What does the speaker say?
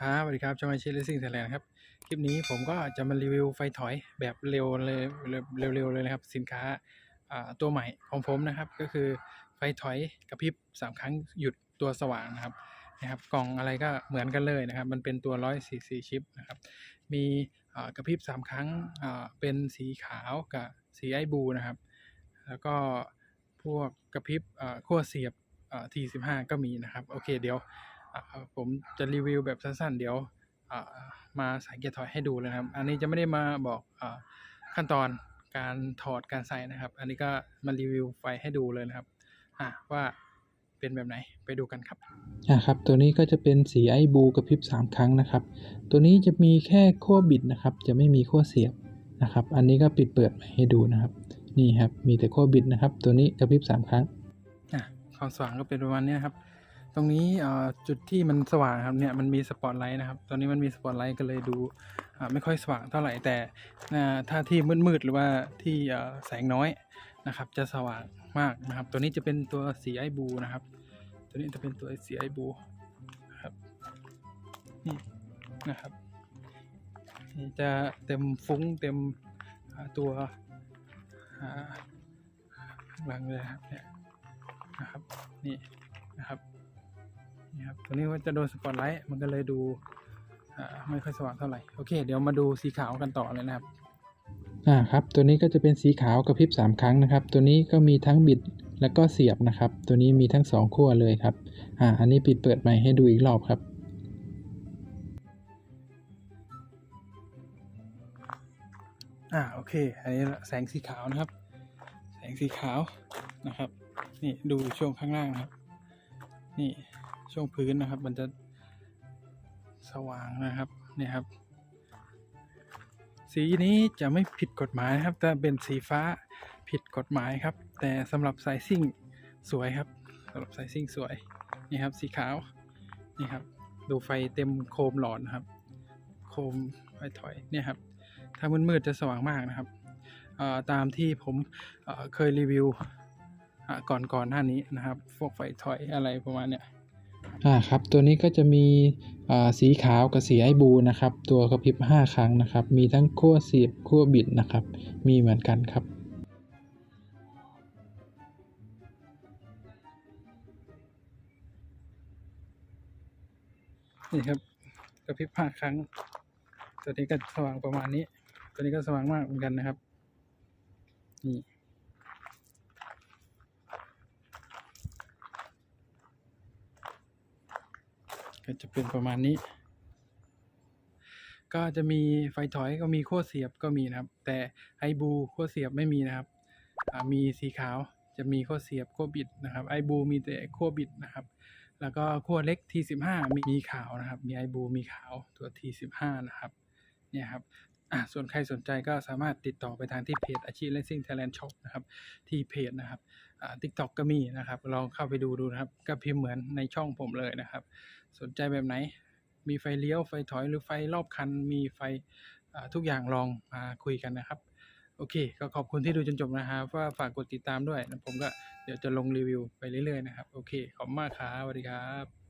ครับสวัสดีครับช่องไอชิเลซิ่งไทยแลนด์ครับ คลิปนี้ผมก็จะมารีวิวไฟถอยแบบเร็วเลยเร็วๆเลยนะครับ สินค้าตัวใหม่ของผมนะครับ ก็คือไฟถอยกระพริบสามครั้งหยุดตัวสว่างนะครับนะครับ กล่องอะไรก็เหมือนกันเลยนะครับ มันเป็นตัว144ชิปนะครับ มีกระพริบสามครั้งเป็นสีขาวกับสีไอบูนะครับ แล้วก็พวกกระพริบขั้วเสียบ T15 ก็มีนะครับ โอเคเดี๋ยว ผมจะรีวิวแบบสั้นๆ เดี๋ยวอ่ามาใส่เกียร์ถอยให้ดูเลยนะครับ อันนี้จะไม่ได้มาบอกอาขั้นตอนการถอดการใส่นะครับ อันนี้ก็มารีวิวไฟให้ดูเลยนะครับอ่าว่าเป็นแบบไหนไปดูกันครับอ่าครับ ตัวนี้ก็จะเป็นสีไอบูกระพริบ 3 ครั้งนะครับ ตัวนี้จะมีแค่ขั้วบิดนะครับ จะไม่มีขั้วเสียบนะครับ อันนี้ก็ปิดเปิดให้ดูนะครับ นี่ครับ มีแต่ขั้วบิดนะครับ ตัวนี้กระพริบ 3 ครั้งอะความสว่างก็เป็นประมาณนี้นะครับ ตรงนี้จุดที่มันสว่างครับเนี่ยมันมีสปอตไลท์นะครับ ตอนนี้มันมีสปอตไลท์ก็เลยดูไม่ค่อยสว่างเท่าไหร่แต่ถ้าที่มืดๆหรือว่าที่แสงน้อยนะครับ จะสว่างมากนะครับ ตัวนี้จะเป็นตัวสีไอบูนะครับ ตัวนี้จะเป็นตัวสีไอบูนะครับนี่นะครับจะเต็มฟุ้งเต็มตัวอ่าข้างหลังเลยครับเนี่ยนะครับนี่นะครับ นี่ครับ ตัวนี้ว่าจะโดนสปอตไลท์มันก็เลยดูอ่าไม่ค่อยสว่างเท่าไหร่ โอเค เดี๋ยวมาดูสีขาวกันต่อเลยนะครับ อ่าครับ ตัวนี้ก็จะเป็นสีขาวกระพริบ3 ครั้งนะครับ ตัวนี้ก็มีทั้งบิดแล้วก็เสียบนะครับ ตัวนี้มีทั้งสองขั้วเลยครับ อ่า อันนี้ปิดเปิดใหม่ให้ดูอีกรอบครับอ่าโอเค อันนี้แสงสีขาวนะครับ แสงสีขาวนะครับ นี่ดูช่วงข้างล่างนะครับ นี่ ช่วงพื้นนะครับ มันจะสว่างนะครับเนี่ยครับ สีนี้จะไม่ผิดกฎหมายนะครับแต่เป็นสีฟ้าผิดกฎหมายครับ แต่สำหรับสายซิ่งสวยครับสำหรับสายซิ่งสวยนี่ครับ สีขาวนี่ครับ ดูไฟเต็มโคมหลอดนะครับ โคมไฟถอยเนี่ยครับ ถ้ามืดๆจะสว่างมากนะครับตามที่ผมเคยรีวิวก่อนก่อนหน้านี้นะครับพวกไฟถอยอะไรประมาณเนี้ย อ่าครับตัวนี้ก็จะมีสีขาวกับสีไอบูนะครับ ตัวกระพริบ 5 ครั้งนะครับ มีทั้งขั้วเสียบขั้วบิดนะครับ มีเหมือนกันครับนี่ครับกระพริบห้าครั้ง ตัวนี้ก็สว่างประมาณนี้ ตัวนี้ก็สว่างมากเหมือนกันนะครับนี่ ก็จะเป็นประมาณนี้ ก็จะมีไฟถอยก็มีขั้วเสียบก็มีนะครับ แต่ไอบูขั้วเสียบไม่มีนะครับอ่ามีสีขาวจะมีขั้วเสียบขั้วบิดนะครับไอบูมีแต่ขั้วบิดนะครับ แล้วก็ขั้วเล็ก T15 มีมีขาวนะครับ มีไอบูมีขาวตัว T15 นะครับเนี่ยครับ อะส่วนใครสนใจก็สามารถติดต่อไปทางที่เพจอาชีพ Racing Thailand Shop นะครับ ที่เพจนะครับอ่า TikTok ก็มีนะครับ ลองเข้าไปดูดูนะครับ ก็พิมพ์เหมือนในช่องผมเลยนะครับ สนใจแบบไหน มีไฟเลี้ยวไฟถอยหรือไฟรอบคัน มีไฟอ่าทุกอย่างลองมาคุยกันนะครับ โอเค ก็ขอบคุณที่ดูจนจบนะครับว่าฝากกดติดตามด้วยนะผมก็เดี๋ยวจะลงรีวิวไปเรื่อยๆนะครับ โอเค ขอบคุณมากครับสวัสดีครับ